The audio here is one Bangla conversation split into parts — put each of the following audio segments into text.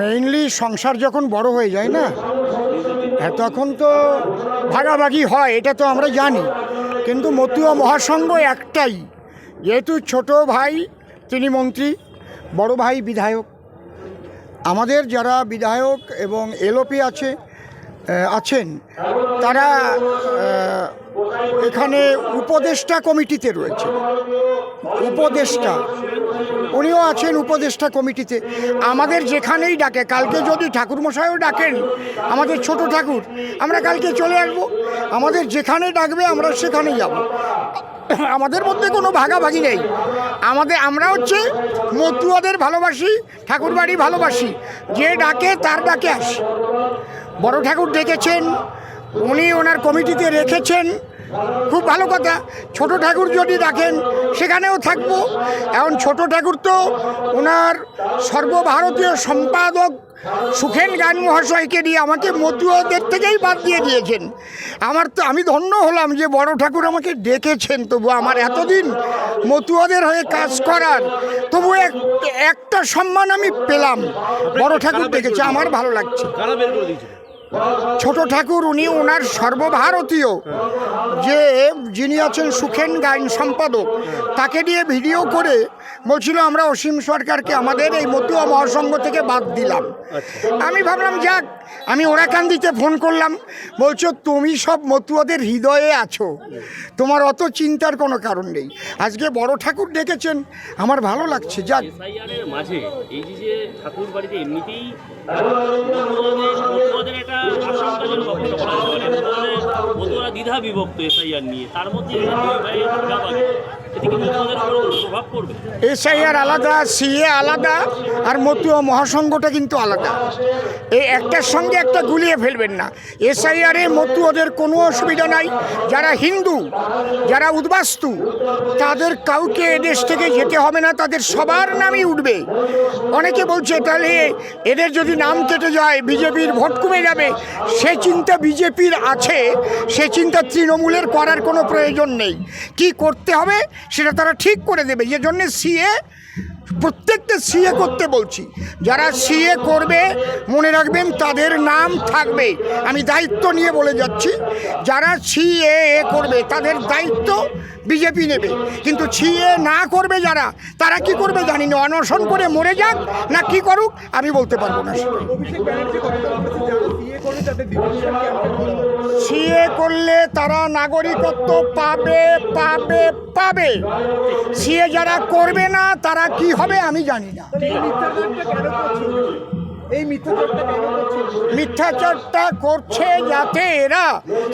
মেইনলি সংসার যখন বড় হয়ে যায় না হ্যাঁ, তখন তো ভাগাভাগি হয় এটা তো আমরা জানি। কিন্তু মতুয়া মহাসংঘ একটাই যেহেতু ছোট ভাই তিনি মন্ত্রী বড় ভাই বিধায়ক। আমাদের যারা বিধায়ক এবং এলওপি আছে আছেন তারা এখানে উপদেষ্টা কমিটিতে রয়েছে। উপদেষ্টা। উনিও আছেন উপদেষ্টা কমিটিতে। আমাদের যেখানেই ডাকে, কালকে যদি ঠাকুরমশাইও ডাকেন, আমাদের ছোট ঠাকুর, আমরা কালকে চলে আসব। আমাদের যেখানে ডাকবে, আমরা সেখানে যাব। আমাদের মধ্যে কোনো ভাগাভাগি নেই। আমাদের, আমরা হচ্ছে মতুয়াদের ভালোবাসি, ঠাকুরবাড়ি ভালোবাসি। যে ডাকে, তার ডাকে আসি। বড় ঠাকুর ডেকেছেন, উনি ওনার কমিটিতে রেখেছেন। খুব ভালো কথা। ছোট ঠাকুর যদি ডাকেন সেখানেও থাকব। এখন ছোট ঠাকুর তো ওনার সর্বভারতীয় সম্পাদক সুখেন গান মহাশয়কে দিয়ে আমাকে মতুয়াদের থেকেই বাদ দিয়ে দিয়েছেন। আমার তো, আমি ধন্য হলাম যে বড় ঠাকুর আমাকে ডেকেছেন, তবু আমার এতদিন মতুয়াদের হয়ে কাজ করার, তবু এক, একটা সম্মান আমি পেলাম। বড় ঠাকুর ডেকেছে, আমার ভালো লাগছে। ছোট ঠাকুর উনি ওনার সর্বভারতীয়। যে যিনি আছেন সুখেন গাইন সম্পাদক তাকে দিয়ে ভিডিও করে বলছিল আমরা অসীম সরকারকে আমাদের এই মতুয়া মহাসংঘ থেকে বাদ দিলাম। আমি ভাবলাম যাক আমি ওরাকান্দিতে ফোন করলাম। বলছো তুমি সব মতুয়াদের হৃদয়ে আছো। তোমার অত চিন্তার কোনো কারণ নেই। আজকে বড় ঠাকুর ডেকেছেন। আমার ভালো লাগছে যাক। মাঝে এই যে ঠাকুর বাড়িতে এমনিতেই একটা দ্বিধা বিভক্ত এসআইআর নিয়ে। তার মধ্যে এসআইআর আলাদা, সিএ আলাদা, আর মতুয়া মহাসংঘটা কিন্তু আলাদা। এই একটার সঙ্গে একটা গুলিয়ে ফেলবেন না। এসআইআরে মতুয়াদের কোনো অসুবিধা নাই। যারা হিন্দু, যারা উদ্বাস্তু, তাদের কাউকে এদেশ থেকে যেতে হবে না। তাদের সবার নামই উঠবে। অনেকে বলছে, তাহলে এদের যদি নাম কেটে যায়, বিজেপির ভোট কমে যাবে। সে চিন্তা বিজেপির আছে। সে চিন্তা তৃণমূলের করার কোনো প্রয়োজন নেই। কি করতে হবে? সেটা তারা ঠিক করে দেবে। যে জন্য সিএ প্রত্যেকটা সিএ করতে বলছি। যারা সিএ করবে, মনে রাখবেন তাদের নাম থাকবে। আমি দায়িত্ব নিয়ে বলে যাচ্ছি, যারা সিএ করবে, তাদের দায়িত্ব বিজেপি নেবে। কিন্তু সিএ না করবে যারা, তারা কি করবে জানি না। অনশন করে মরে যাক না কি করুক, আমি বলতে পারব না। সিএ করলে তারা নাগরিকত্ব পাবে পাবে পাবে। সিএ যারা করবে না তারা কি হবে আমি জানি না। এই মিথ্যাচারটা করছে? যাতে এরা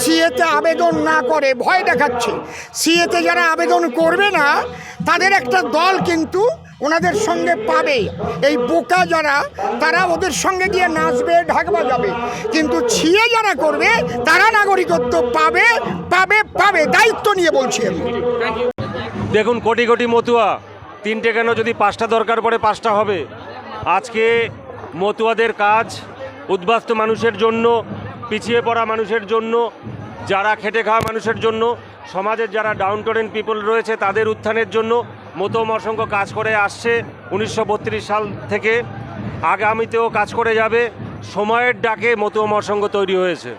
সিএতে আবেদন না করে। ভয় দেখাচ্ছে। সিএতে যারা আবেদন করবে না তাদের একটা দল কিন্তু ওনাদের সঙ্গে পাবে। এই বোকা যারা, তারা ওদের সঙ্গে গিয়ে নাচবে, ঢাক বাজাবে। কিন্তু ছিয়ে যারা করবে, তারা নাগরিকত্ব পাবে পাবে পাবে। দায়িত্ব নিয়ে বলছি আমি। দেখুন, কোটি কোটি মতুয়া, তিনটে কেন যদি পাঁচটা দরকার পড়ে, পাঁচটা হবে। আজকে মতুয়াদের কাজ উদ্বাস্ত মানুষের জন্য, পিছিয়ে পড়া মানুষের জন্য, যারা খেটে খাওয়া মানুষের জন্য, সমাজের যারা ডাউন টোরেন পিপল রয়েছে, তাদের উত্থানের জন্য মতুয়া অসংখ্য কাজ করে আসছে উনিশশো বত্রিশ সাল থেকে। আগামীতেও কাজ করে যাবে। সময়ের ডাকে মতুয়া মহাসংঘ তৈরি হয়েছে।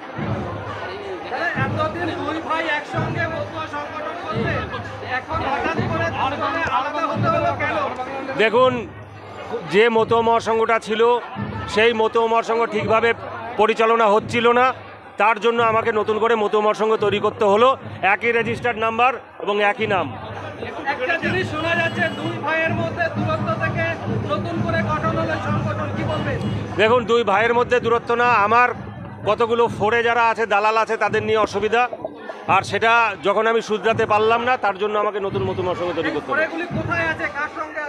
দেখুন যে মতো মহাসংঘটা ছিল সেই মতো মহাসংঘ ঠিকভাবে পরিচালনা হচ্ছিল না। তার জন্য আমাকে নতুন করে মতো মহাসংঘ তৈরি করতে হলো। একই রেজিস্টার্ড নাম্বার এবং একই নাম। একটা জিনিস শোনা যাচ্ছে দুই ভাইয়ের মধ্যে দূরত্ব থেকে নতুন করে গঠন হলো সংগঠন কি বলবেন দেখুন দুই ভাইয়ের মধ্যে দূরত্ব না আমার কতগুলো ফোরে যারা আছে দালাল আছে তাদের নিয়ে অসুবিধা। আর সেটা যখন আমি শুধরাতে পারলাম না তার জন্য আমাকে নতুন মতো মহাসংঘ তৈরি করতে হলো ঘরেগুলি কোথায় সঙ্গে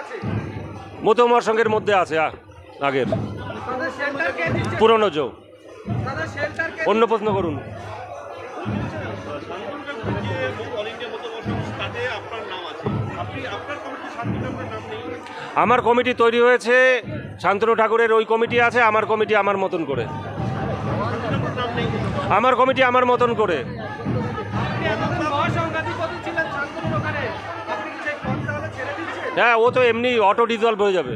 মতো মহাসংঘের মধ্যে আছে আগের। পুরনো কে অন্য প্রশ্ন করুন। আমার কমিটি তৈরি হয়েছে, শান্তনু ঠাকুরের ওই কমিটি আছে, আমার কমিটি আমার মতন করে। আমার কমিটি আমার মতন করে। হ্যাঁ ও তো এমনি অটো ডিজলভ হয়ে যাবে।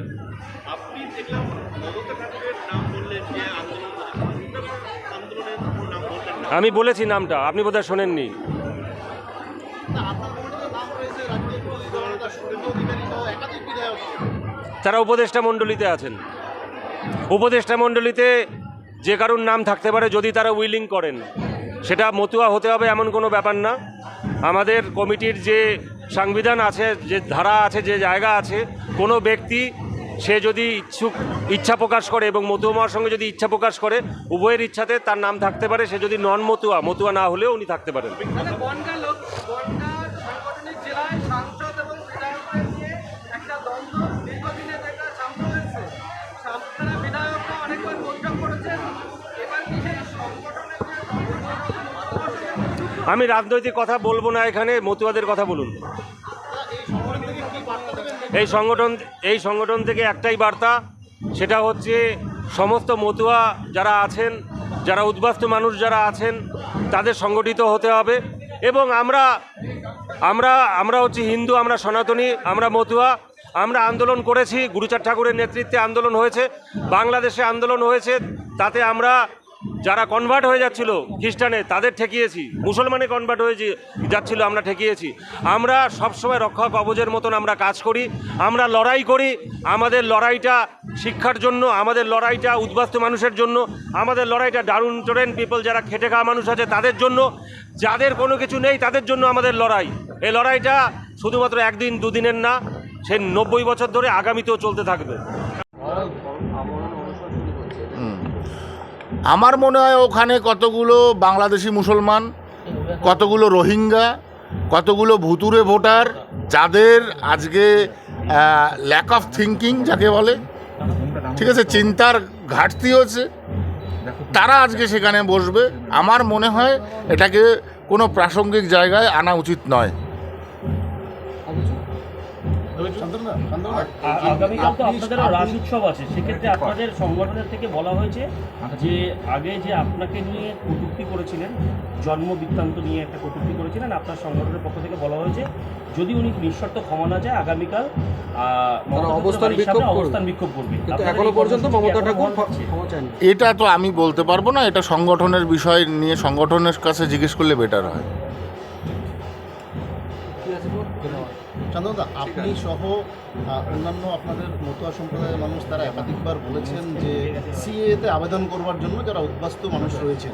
আমি বলেছি নামটা, আপনি বোধহয় শোনেননি। তারা উপদেষ্টা মণ্ডলীতে আছেন। উপদেষ্টা মণ্ডলীতে যে কারুর নাম থাকতে পারে যদি তারা উইলিং করেন। সেটা মতুয়া হতে হবে এমন কোনো ব্যাপার না। আমাদের কমিটির যে সংবিধান আছে, যে ধারা আছে, যে জায়গা আছে, কোনো ব্যক্তি সে যদি ইচ্ছুক, ইচ্ছা প্রকাশ করে এবং মতুয়ামার সঙ্গে যদি ইচ্ছা প্রকাশ করে, উভয়ের ইচ্ছাতে তার নাম থাকতে পারে। সে যদি নন মতুয়া মতুয়া না হলেও উনি থাকতে পারেন। আমি রাজনৈতিক কথা বলব না এখানে, মতুয়াদের কথা বলুন। এই সংগঠন এই সংগঠন থেকে একটাই বার্তা, সেটা হচ্ছে সমস্ত মতুয়া যারা আছেন, যারা উদ্বাস্ত মানুষ যারা আছেন, তাদের সংগঠিত হতে হবে। এবং আমরা আমরা আমরা হচ্ছে হিন্দু, আমরা সনাতনী, আমরা মতুয়া, আমরা আন্দোলন করেছি, গুরুচাঁদ ঠাকুরের নেতৃত্বে আন্দোলন হয়েছে, বাংলাদেশে আন্দোলন হয়েছে, তাতে আমরা যারা কনভার্ট হয়ে যাচ্ছিল খ্রিস্টানে, তাদের ঠেকিয়েছি। মুসলমানে কনভার্ট হয়ে যাচ্ছিল, আমরা ঠেকিয়েছি। আমরা সবসময় রক্ষা কবচের মতন আমরা কাজ করি, আমরা লড়াই করি। আমাদের লড়াইটা শিক্ষার জন্য, আমাদের লড়াইটা উদ্বাস্ত মানুষের জন্য, আমাদের লড়াইটা ডাউন টোরেন পিপল যারা খেটে খাওয়া মানুষ আছে, তাদের জন্য। যাদের কোনো কিছু নেই, তাদের জন্য আমাদের লড়াই। এই লড়াইটা শুধুমাত্র একদিন, দুদিনের না, সে নব্বই বছর ধরে আগামীতেও চলতে থাকবে। আমার মনে হয় ওখানে কতগুলো বাংলাদেশি মুসলমান, কতগুলো রোহিঙ্গা, কতগুলো ভুতুরে ভোটার যাদের আজকে ল্যাক অফ থিঙ্কিং যাকে বলে, ঠিক আছে, চিন্তার ঘাটতি হচ্ছে, তারা আজকে সেখানে বসবে। আমার মনে হয় এটাকে কোনো প্রাসঙ্গিক জায়গায় আনা উচিত নয়। আগামীকাল তো আপনাদের রাস উৎসব আছে সেক্ষেত্রে আপনাদের সংগঠনের থেকে বলা হয়েছে যে আগে যে আপনাকে নিয়ে কটূক্তি করেছিলেন জন্ম বৃত্তান্ত নিয়ে একটা কটূক্তি করেছিলেন আপনার সংগঠনের পক্ষ থেকে বলা হয়েছে যদি উনি নিঃশর্ত ক্ষমা না যায় আগামীকাল অবস্থান বিক্ষোভ করবে। অবস্থান বিক্ষোভ করবে। এখনও পর্যন্ত মমতা ঠাকুর এটা তো আমি বলতে পারব না এটা সংগঠনের বিষয় নিয়ে সংগঠনের কাছে জিজ্ঞেস করলে বেটার হয়। চন্দ্রদা আপনি সহ অন্যান্য আপনাদের মতুয়া সম্প্রদায়ের মানুষ তারা একাধিকবার বলেছেন যে সিএতে আবেদন করবার জন্য যারা উদ্বাস্তু মানুষ রয়েছেন।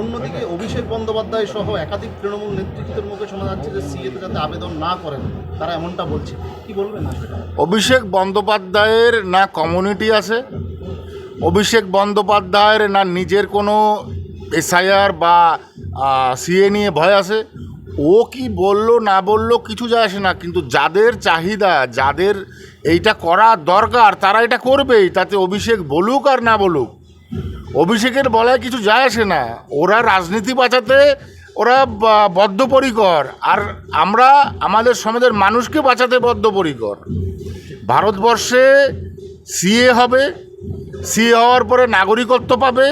অন্যদিকে অভিষেক বন্দ্যোপাধ্যায় সহ একাধিক তৃণমূল নেতৃত্বের মুখে শোনা যাচ্ছে যে সিএতে যাতে আবেদন না করেন, তারা এমনটা বলছে। কি বলবেন অভিষেক বন্দ্যোপাধ্যায়ের না কমিউনিটি আছে, অভিষেক বন্দ্যোপাধ্যায়ের না নিজের কোনো এসআইআর বা সিএ নিয়ে ভয় আছে ও কি বলল, না বলল, কিছু যায় আসে না। কিন্তু যাদের চাহিদা, যাদের এইটা করা দরকার, তারা এটা করবেই। তাতে অভিষেক বলুক আর না বলুক, অভিষেকের বলায় কিছু যায় আসে না। ওরা রাজনীতি বাঁচাতে ওরা বদ্ধপরিকর। আর আমরা আমাদের সমাজের মানুষকে বাঁচাতে বদ্ধপরিকর। ভারতবর্ষে সিএ হবে, সিএ হওয়ার পরে নাগরিকত্ব পাবে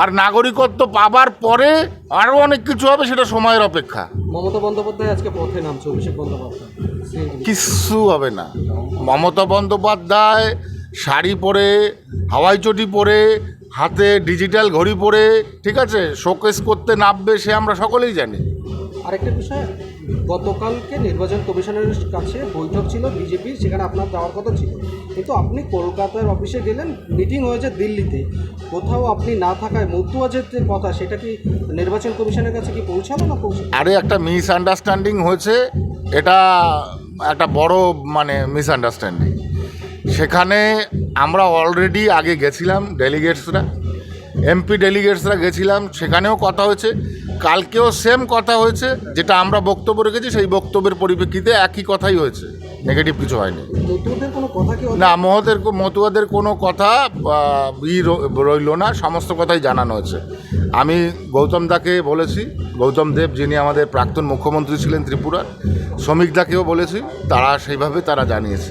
আর নাগরিকত্ব পাবার পরে আরও অনেক কিছু হবে সেটা সময়ের অপেক্ষা। মমতা বন্দ্যোপাধ্যায় আজকে পথে নামছে অভিষেক বন্দ্যোপাধ্যায়। কিচ্ছু হবে না। মমতা বন্দ্যোপাধ্যায় শাড়ি পরে হাওয়াই চটি পরে হাতে ডিজিটাল ঘড়ি পরে ঠিক আছে? শোকেস করতে নামবে সে আমরা সকলেই জানি। আরেকটা বিষয় গতকালকে নির্বাচন কমিশনের কাছে বৈঠক ছিল বিজেপির সেখানে আপনার যাওয়ার কথা ছিল। কিন্তু আপনি কলকাতার অফিসে গেলেন, মিটিং হয়েছে দিল্লিতে। কোথাও আপনি না থাকায় মতুয়াজের যে কথা, সেটা কি নির্বাচন কমিশনের কাছে কি পৌঁছালো না পৌঁছালো? আরে, একটা মিসআন্ডারস্ট্যান্ডিং হয়েছে। এটা একটা বড় মানে মিসআন্ডারস্ট্যান্ডিং সেখানে আমরা অলরেডি আগে গেছিলাম ডেলিগেটসরা এমপি ডেলিগেটসরা গেছিলাম, সেখানেও কথা হয়েছে। কালকেও সেম কথা হয়েছে যেটা আমরা বক্তব্য রেখেছি সেই বক্তব্যের পরিপ্রেক্ষিতে একই কথাই হয়েছে। নেগেটিভ কিছু হয়নি। না মহদের মতুয়াদের কোনো কথা ই রইল না সমস্ত কথাই জানানো হয়েছে। আমি গৌতম দাকে বলেছি গৌতম দেব যিনি আমাদের প্রাক্তন মুখ্যমন্ত্রী ছিলেন ত্রিপুরার শ্রমিক দাকেও বলেছি তারা সেইভাবে তারা জানিয়েছে।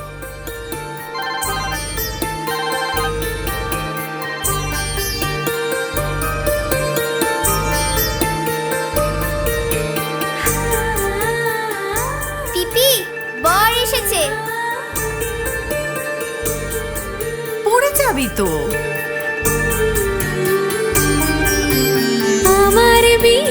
বর এসেছে। পড়ে যাবি তো। আমার বিয়ে